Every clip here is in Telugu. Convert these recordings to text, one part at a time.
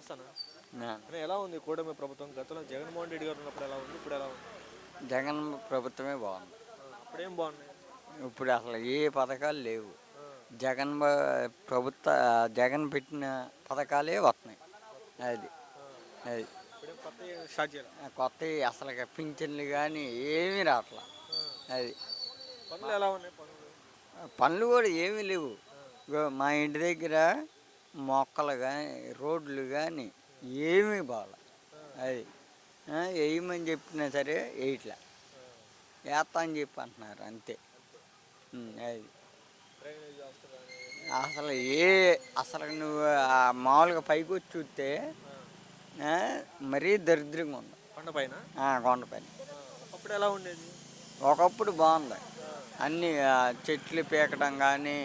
వస్తానా? ఎలా ఉంది కూటమి ప్రభుత్వం? గతంలో జగన్మోహన్ రెడ్డి గారు ఉన్నప్పుడు ఎలా ఉంది? ఇప్పుడు ఎలా ఉంది? జగన్ ప్రభుత్వమే బాగుంది. అప్పుడేం బాగున్నాయి? ఇప్పుడు అసలు ఏ పథకాలు లేవు. జగన్ ప్రభుత్వ జగన్ పెట్టిన పథకాలే వస్తున్నాయి. అది. అది. ఇప్పుడేం కొత్త అసలు పింఛన్లు కానీ ఏమీ రావట్లా. అది. పనులు ఎలా ఉన్నాయి? పనులు? కూడా ఏమీ లేవు. మా ఇంటి దగ్గర మొక్కలు కానీ రోడ్లు కానీ ఏమీ బాగాల అది వేయమని చెప్పినా సరే వేయట్లా వేస్తా అని చెప్పి అంటున్నారు అంతే. అది. అసలు ఏ అసలు నువ్వు ఆ మామూలుగా పైకి వచ్చి చూస్తే మరీ దరిద్రంగా ఉంది. కొండ పైన? ఆ, కొండపైన అప్పుడు ఎలా ఉండేది? ఒకప్పుడు బాగుంది. అన్ని చెట్లు పీకడం కానీ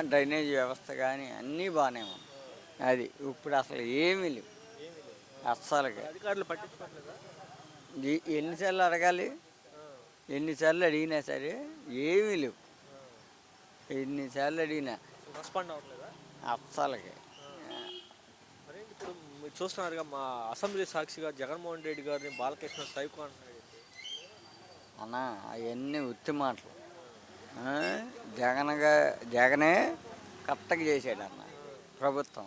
డ్రైనేజ్ వ్యవస్థ కానీ అన్నీ బాగానే ఉంది అది ఇప్పుడు అసలు ఏమీ లేవు. అస్సలుగా అధికారులు పట్టించుకోవట్లేదా? ఈ- ఎన్నిసార్లు అడగాలి? ఎన్నిసార్లు అడిగినా సరే ఏమీ లేవు. ఎన్నిసార్లు అడిగినా. రెస్పాండ్ అవ్వట్లేదా? మరి ఇప్పుడు మీరు చూస్తున్నారుగా మా అసెంబ్లీ సాక్షిగా జగన్మోహన్ రెడ్డి గారిని బాలకృష్ణ సైకో అంటున్నాడు. అన్న అవన్నీ ఉత్తి మాటలు. జగన్గా జగనే కరెక్ట్గా చేశాడు అన్న ప్రభుత్వం.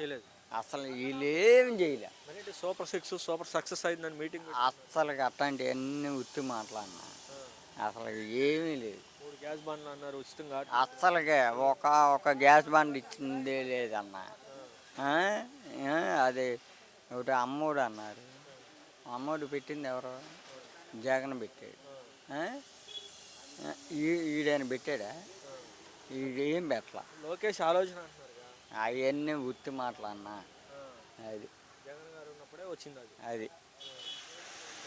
చేయలేదు. అసలు వీళ్ళేం చేయలే. సూపర్ సిక్స్ సూపర్ సక్సెస్ అయిందని మీటింగ్ అస్సలు అట్లాంటి అన్ని ఉత్తి మాటలు అన్న. అసలు ఏమీ లేదు. గ్యాస్ బండ్లు అన్నారు ఉచితంగా అస్సలుగా ఒక ఒక గ్యాస్ బండ్ ఇచ్చిందే లేదన్న. అది ఒకటి అమ్మోడు అన్నారు. అమ్మోడు పెట్టింది ఎవరు? జగన్ పెట్టాడు. ఈడైన పెట్టాడా? ఈడేం పెట్టలా. లోకేష్ ఆలోచన అవన్నీ ఉత్తి మాటలు అన్న. అది. జగన్ గారు ఉన్నప్పుడే వచ్చింది అది. అది.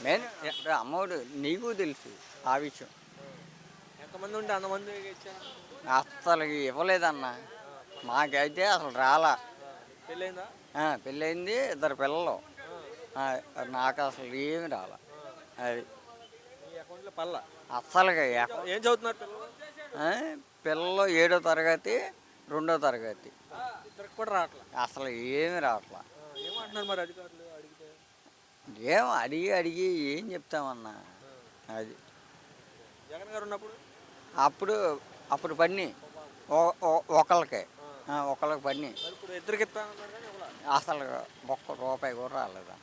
నేను ఇప్పుడు అమ్మోడు నీకు తెలుసు ఆ విషయం. ఎంతమంది ఉంటే అంతమంది అస్సలు ఇవ్వలేదన్న. మాకైతే అసలు రాలా. పెళ్ళైందా? ఆ, పెళ్ళయింది ఇద్దరు పిల్లలు. నాకు అసలు ఏమి రాలా. అది. పల్ల. అస్సలుగా ఏం చదువుతున్నారు పిల్లలు? ఏడో తరగతి రెండో తరగతి. ఇద్దరికి కూడా రావట్లా? అసలు ఏమి రావట్లా. ఆ, ఏమంటున్నారు మరి అధికారులు అడిగితే? ఏం అడిగి అడిగి ఏం చెప్తామన్నా? అది. జగన్ గారు ఉన్నప్పుడు? అప్పుడు అప్పుడు పని. ఒకళ్ళకే. ఒకళ్ళకి పని. మరి ఇప్పుడు ఇద్దరికి ఇస్తానన్నారు కానీ ఇవ్వలా. అసలు ఒక్క రూపాయి కూడా రాలేదు?